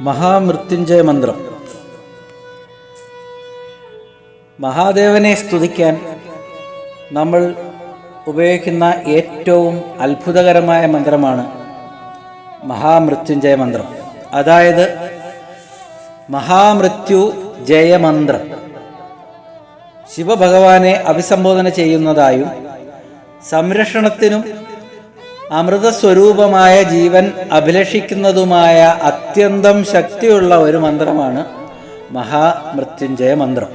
മഹാമൃത്യുഞ്ജയ മന്ത്രം. മഹാദേവനെ സ്തുതിക്കാൻ നമ്മൾ ഉപയോഗിക്കുന്ന ഏറ്റവും അത്ഭുതകരമായ മന്ത്രമാണ് മഹാമൃത്യുഞ്ജയ മന്ത്രം. അതായത് മഹാമൃത്യു ജയമന്ത്രം ശിവഭഗവാനെ അഭിസംബോധന ചെയ്യുന്നതായും സംരക്ഷണത്തിനും അമൃതസ്വരൂപമായ ജീവൻ അഭിലഷിക്കുന്നതുമായ അത്യന്തം ശക്തിയുള്ള ഒരു മന്ത്രമാണ് മഹാമൃത്യുഞ്ജയ മന്ത്രം.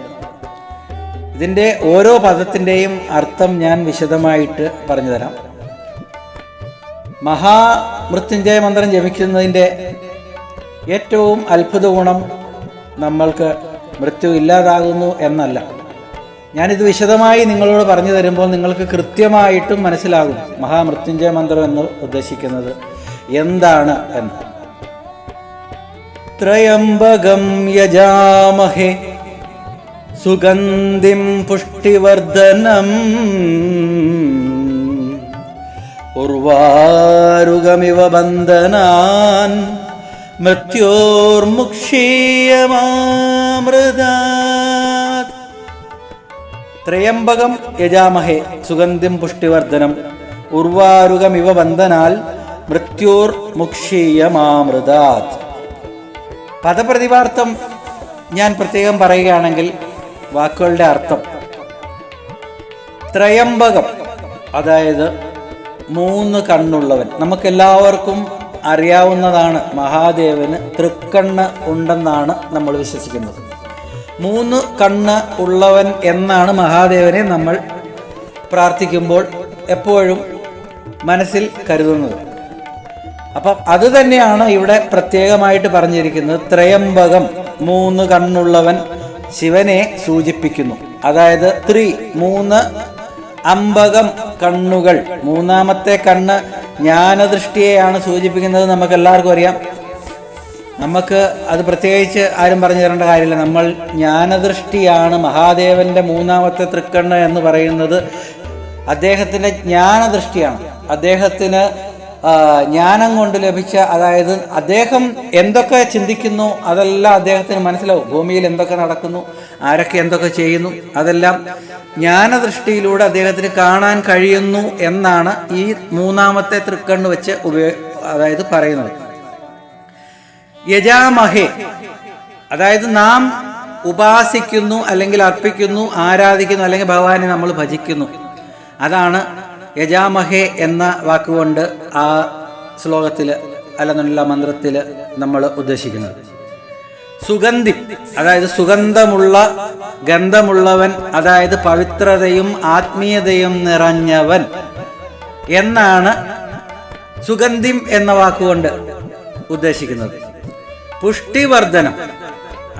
ഇതിന്റെ ഓരോ പദത്തിന്റെയും അർത്ഥം ഞാൻ വിശദമായിട്ട് പറഞ്ഞു തരാം മഹാമൃത്യുഞ്ജയ മന്ത്രം ജപിക്കുന്നതിന്റെ ഏറ്റവും അത്ഭുത ഗുണം നമ്മൾക്ക് മൃത്യു ഇല്ലാതാകുന്നു എന്നല്ല. ഞാനിത് വിശദമായി നിങ്ങളോട് പറഞ്ഞു തരുമ്പോൾ നിങ്ങൾക്ക് കൃത്യമായിട്ടും മനസ്സിലാകും. മഹാമൃത്യുഞ്ജയ മന്ത്രം എന്ന് ഉദ്ദേശിക്കുന്നത് എന്താണ് എന്ന്. ത്രയംബകം യജാമഹേ സുഗന്ധിം പുഷ്ടിവർദ്ധനം. ഉർവാരുഗമിവ ബന്ധനാൻ മൃത്യോർമുക്ഷീയമാമൃതാത് ത്രയംബകം യജാമഹേ സുഗന്ധിം പുഷ്ടിവർദ്ധനം. ഉർവാരുകമിവ വന്ദനാൽ മൃത്യോർ മുക്ഷീയമാമൃതാത് പദപ്രതിപാർത്ഥം ഞാൻ പ്രത്യേകം പറയുകയാണെങ്കിൽ വാക്കുകളുടെ അർത്ഥം. ത്രയംബകം അതായത് മൂന്ന് കണ്ണുള്ളവൻ. നമുക്കെല്ലാവർക്കും അറിയാവുന്നതാണ് മഹാദേവന് തൃക്കണ്ണ് ഉണ്ടെന്നാണ് നമ്മൾ വിശ്വസിക്കുന്നത്. മൂന്ന് കണ്ണ് ഉള്ളവൻ എന്നാണ് മഹാദേവനെ നമ്മൾ പ്രാർത്ഥിക്കുമ്പോൾ എപ്പോഴും മനസ്സിൽ കരുതുന്നത്. അപ്പം അത് തന്നെയാണ് ഇവിടെ പ്രത്യേകമായിട്ട് പറഞ്ഞിരിക്കുന്നത്. ത്രയംബകം മൂന്ന് കണ്ണുള്ളവൻ ശിവനെ സൂചിപ്പിക്കുന്നു. അതായത് ത്രി മൂന്ന് അമ്പകം കണ്ണുകൾ. മൂന്നാമത്തെ കണ്ണ് ജ്ഞാനദൃഷ്ടിയെയാണ് സൂചിപ്പിക്കുന്നത്. നമുക്ക് എല്ലാവർക്കും അറിയാം. നമുക്ക് അത് പ്രത്യേകിച്ച് ആരും പറഞ്ഞു തരേണ്ട കാര്യമില്ല. നമ്മൾ ജ്ഞാനദൃഷ്ടിയാണ് മഹാദേവന്റെ മൂന്നാമത്തെ തൃക്കണ്ണ എന്ന് പറയുന്നത് അദ്ദേഹത്തിന്റെ ജ്ഞാനദൃഷ്ടിയാണ്. അദ്ദേഹത്തിന് ജ്ഞാനം കൊണ്ട് ലഭിച്ച അതായത് അദ്ദേഹം എന്തൊക്കെ ചിന്തിക്കുന്നു അതെല്ലാം അദ്ദേഹത്തിന് മനസ്സിലാവും. ഭൂമിയിൽ എന്തൊക്കെ നടക്കുന്നു ആരൊക്കെ എന്തൊക്കെ ചെയ്യുന്നു അതെല്ലാം ജ്ഞാനദൃഷ്ടിയിലൂടെ അദ്ദേഹത്തിന് കാണാൻ കഴിയുന്നു എന്നാണ് ഈ മൂന്നാമത്തെ തൃക്കണ്ണ് വെച്ച് ഉപയോഗ അതായത് പറയുന്നത്. യജാമഹേ. അതായത് നാം ഉപാസിക്കുന്നു അല്ലെങ്കിൽ അർപ്പിക്കുന്നു ആരാധിക്കുന്നു അല്ലെങ്കിൽ ഭഗവാനെ നമ്മൾ ഭജിക്കുന്നു. അതാണ് യജാമഹേ എന്ന വാക്കുകൊണ്ട് ആ ശ്ലോകത്തിൽ അല്ലെന്നുള്ള മന്ത്രത്തിൽ നമ്മൾ ഉദ്ദേശിക്കുന്നത്. സുഗന്ധി അതായത് സുഗന്ധമുള്ള ഗന്ധമുള്ളവൻ അതായത് പവിത്രതയും ആത്മീയതയും നിറഞ്ഞവൻ എന്നാണ് സുഗന്ധിം എന്ന വാക്കുകൊണ്ട് ഉദ്ദേശിക്കുന്നത്. പുഷ്ടിവർദ്ധനം.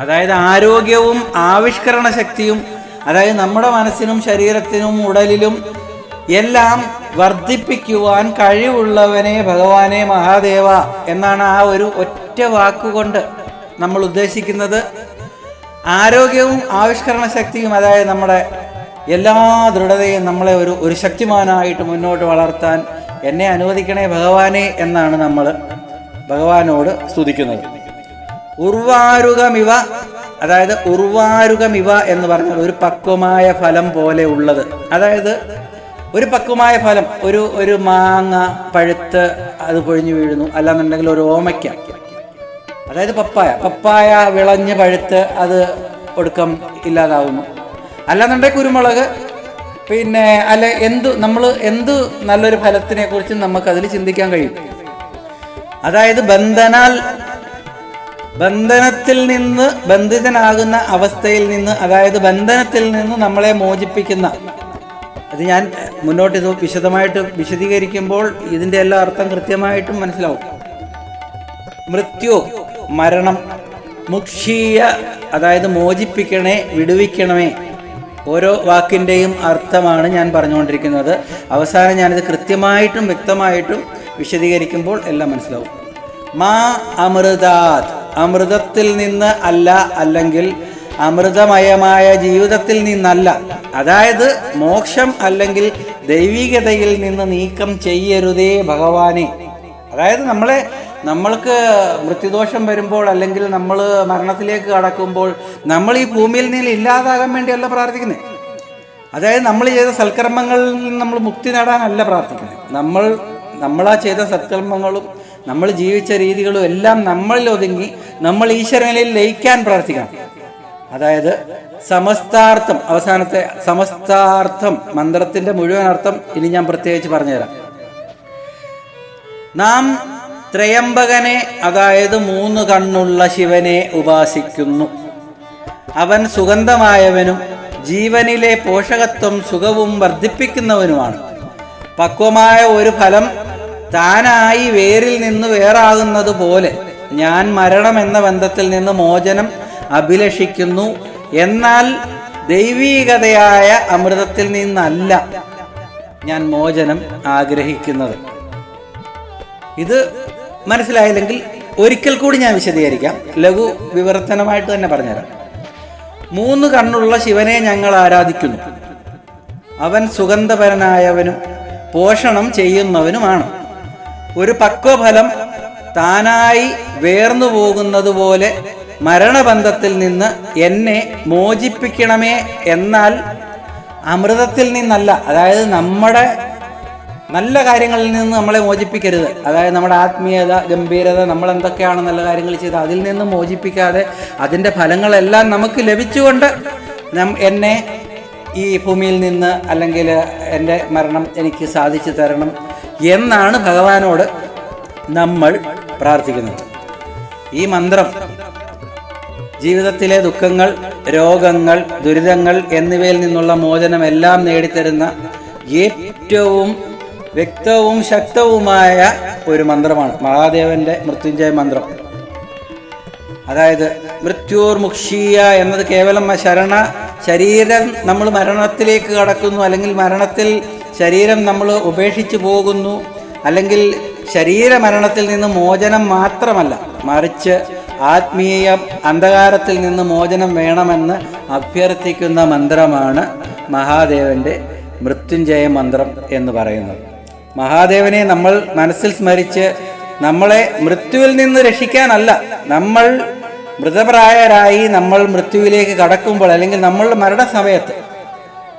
അതായത് ആരോഗ്യവും ആവിഷ്കരണ ശക്തിയും അതായത് നമ്മുടെ മനസ്സിനും ശരീരത്തിനും ഉടലിലും എല്ലാം വർദ്ധിപ്പിക്കുവാൻ കഴിവുള്ളവനെ ഭഗവാനെ മഹാദേവ എന്നാണ് ആ ഒരു ഒറ്റ വാക്കുകൊണ്ട് നമ്മൾ ഉദ്ദേശിക്കുന്നത്. ആരോഗ്യവും ആവിഷ്കരണ ശക്തിയും അതായത് നമ്മുടെ എല്ലാ ദൃഢതയും നമ്മളെ ഒരു ഒരു ശക്തിമാനായിട്ട് മുന്നോട്ട് വളർത്താൻ എന്നെ അനുവദിക്കണേ ഭഗവാനെ എന്നാണ് നമ്മൾ ഭഗവാനോട് സ്തുതിക്കുന്നത്. ഉർവാരുകമിവ അതായത് ഉർവാരുകമിവ എന്ന് പറഞ്ഞാൽ ഒരു പക്വമായ ഫലം പോലെ ഉള്ളത്. അതായത് ഒരു പക്വമായ ഫലം ഒരു ഒരു മാങ്ങ പഴുത്ത് അത് പൊഴിഞ്ഞു വീഴുന്നു അല്ലാന്നുണ്ടെങ്കിൽ ഒരു ഓമയ്ക്ക. അതായത് പപ്പായ. പപ്പായ വിളഞ്ഞ് പഴുത്ത് അത് ഒടുക്കം ഇല്ലാതാവുന്നു. അല്ലാന്നുണ്ടെങ്കിൽ കുരുമുളക് പിന്നെ അല്ല എന്ത് നമ്മൾ എന്ത് നല്ലൊരു ഫലത്തിനെ കുറിച്ച് നമുക്കതിൽ ചിന്തിക്കാൻ കഴിയും. അതായത് ബന്ധനാൽ ബന്ധനത്തിൽ നിന്ന് ബന്ധിതനാകുന്ന അവസ്ഥയിൽ നിന്ന് അതായത് ബന്ധനത്തിൽ നിന്ന് നമ്മളെ മോചിപ്പിക്കുന്ന അത് ഞാൻ മുന്നോട്ട് ഇത് വിശദമായിട്ട് വിശദീകരിക്കുമ്പോൾ ഇതിന്റെ എല്ലാ അർത്ഥം കൃത്യമായിട്ടും മനസ്സിലാവും. മൃത്യു മരണം മുക്ഷീയ അതായത് മോചിപ്പിക്കണേ വിടുവിക്കണമേ ഓരോ വാക്കിന്റെയും അർത്ഥമാണ് ഞാൻ പറഞ്ഞുകൊണ്ടിരിക്കുന്നത്. അവസാനം ഞാനിത് കൃത്യമായിട്ടും വ്യക്തമായിട്ടും വിശദീകരിക്കുമ്പോൾ എല്ലാം മനസ്സിലാവും. മാ അമൃതാത്. അമൃതത്തിൽ നിന്ന് അല്ല അല്ലെങ്കിൽ അമൃതമയമായ ജീവിതത്തിൽ നിന്നല്ല. അതായത് മോക്ഷം അല്ലെങ്കിൽ ദൈവികതയിൽ നിന്ന് നീക്കം ചെയ്യരുതേ ഭഗവാനെ. അതായത് നമ്മളെ നമ്മൾക്ക് മൃത്യുദോഷം വരുമ്പോൾ അല്ലെങ്കിൽ നമ്മൾ മരണത്തിലേക്ക് കടക്കുമ്പോൾ നമ്മൾ ഈ ഭൂമിയിൽ നിന്ന് ഇല്ലാതാകാൻ വേണ്ടിയല്ല പ്രാർത്ഥിക്കുന്നത്. അതായത് നമ്മൾ ചെയ്ത സൽക്കർമ്മങ്ങളിൽ നിന്ന് നമ്മൾ മുക്തി നേടാനല്ല പ്രാർത്ഥിക്കുന്നത്. നമ്മൾ നമ്മളാ ചെയ്ത സൽക്കർമ്മങ്ങളും നമ്മൾ ജീവിച്ച രീതികളും എല്ലാം നമ്മളിൽ ഒതുങ്ങി നമ്മൾ ഈശ്വരനിൽ ലയിക്കാൻ പ്രാർത്ഥിക്കണം അതായത് സമസ്താർത്ഥം അവസാനത്തെ സമസ്താർത്ഥം മന്ത്രത്തിന്റെ മുഴുവൻ അർത്ഥം ഇനി ഞാൻ പ്രത്യേകിച്ച് പറഞ്ഞുതരാം. നാം ത്രയംബകനെ അതായത് മൂന്ന് കണ്ണുള്ള ശിവനെ ഉപാസിക്കുന്നു. അവൻ സുഗന്ധമായവനും ജീവനിലെ പോഷകത്വം സുഖവും വർദ്ധിപ്പിക്കുന്നവനുമാണ്. പക്വമായ ഒരു ഫലം താനായി വേരിൽ നിന്ന് വേറാകുന്നത് പോലെ ഞാൻ മരണം എന്ന ബന്ധത്തിൽ നിന്ന് മോചനം അഭിലഷിക്കുന്നു. എന്നാൽ ദൈവീകതയായ അമൃതത്തിൽ നിന്നല്ല ഞാൻ മോചനം ആഗ്രഹിക്കുന്നത്. ഇത് മനസ്സിലായില്ലെങ്കിൽ ഒരിക്കൽ കൂടി ഞാൻ വിശദീകരിക്കാം. ലഘു വിവർത്തനമായിട്ട് തന്നെ പറഞ്ഞുതരാം. മൂന്ന് കണ്ണുള്ള ശിവനെ ഞങ്ങൾ ആരാധിക്കുന്നു. അവൻ സുഗന്ധപരനായവനും പോഷണം ചെയ്യുന്നവനുമാണ്. ഒരു പക്വഫലം താനായി വേർന്നു പോകുന്നത് പോലെ മരണബന്ധത്തിൽ നിന്ന് എന്നെ മോചിപ്പിക്കണമേ എന്നാൽ അമൃതത്തിൽ നിന്നല്ല. അതായത് നമ്മുടെ നല്ല കാര്യങ്ങളിൽ നിന്ന് നമ്മളെ മോചിപ്പിക്കരുത്. അതായത് നമ്മുടെ ആത്മീയത ഗംഭീരത നമ്മൾ എന്തൊക്കെയാണ് നല്ല കാര്യങ്ങൾ ചെയ്ത് അതിൽ നിന്ന് മോചിപ്പിക്കാതെ അതിന്റെ ഫലങ്ങളെല്ലാം നമുക്ക് ലഭിച്ചുകൊണ്ട് എന്നെ ഈ ഭൂമിയിൽ നിന്ന് അല്ലെങ്കിൽ എന്റെ മരണം എനിക്ക് സാധിച്ചു തരണം എന്നാണ് ഭഗവാനോട് നമ്മൾ പ്രാർത്ഥിക്കുന്നത്. ഈ മന്ത്രം ജീവിതത്തിലെ ദുഃഖങ്ങൾ രോഗങ്ങൾ ദുരിതങ്ങൾ എന്നിവയിൽ നിന്നുള്ള മോചനം എല്ലാം നേടിത്തരുന്ന ഏറ്റവും വ്യക്തവും ശക്തവുമായ ഒരു മന്ത്രമാണ് മഹാദേവന്റെ മൃത്യുഞ്ജയ മന്ത്രം. അതായത് മൃത്യുർമുക്ഷീയ എന്നത് കേവലം ശരണ ശരീരം നമ്മൾ മരണത്തിലേക്ക് കടക്കുന്നു അല്ലെങ്കിൽ മരണത്തിൽ ശരീരം നമ്മൾ ഉപേക്ഷിച്ചു പോകുന്നു അല്ലെങ്കിൽ ശരീര മരണത്തിൽ നിന്ന് മോചനം മാത്രമല്ല മറിച്ച് ആത്മീയ അന്ധകാരത്തിൽ നിന്ന് മോചനം വേണമെന്ന് അഭ്യർത്ഥിക്കുന്ന മന്ത്രമാണ് മഹാദേവന്റെ മൃത്യുഞ്ജയ മന്ത്രം എന്ന് പറയുന്നത്. മഹാദേവനെ നമ്മൾ മനസ്സിൽ സ്മരിച്ച് നമ്മളെ മൃത്യുവിൽ നിന്ന് രക്ഷിക്കാനല്ല നമ്മൾ മൃതപ്രായരായി നമ്മൾ മൃത്യുവിലേക്ക് കടക്കുമ്പോൾ അല്ലെങ്കിൽ നമ്മളുടെ മരണസമയത്ത്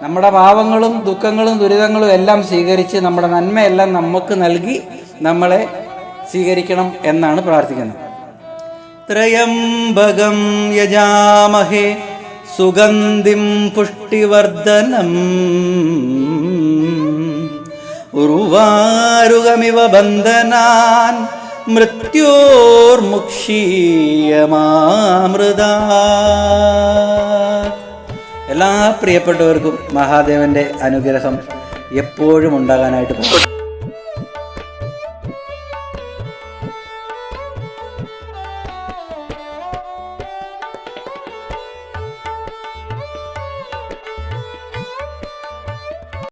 നമ്മുടെ പാവങ്ങളും ദുഃഖങ്ങളും ദുരിതങ്ങളും എല്ലാം സ്വീകരിച്ച് നമ്മുടെ നന്മയെല്ലാം നമുക്ക് നൽകി നമ്മളെ സ്വീകരിക്കണം എന്നാണ് പ്രാർത്ഥിക്കുന്നത്. ത്രയംബകം യജാമഹേ സുഗന്ധിം പുഷ്ടിവർദ്ധനം. ഉർവാരുകമിവ ബന്ധനാൻ മൃത്യോർമുക്ഷീയമാമൃത എല്ലാ പ്രിയപ്പെട്ടവർക്കും മഹാദേവന്റെ അനുഗ്രഹം എപ്പോഴും ഉണ്ടാകാനായിട്ട് പോകും.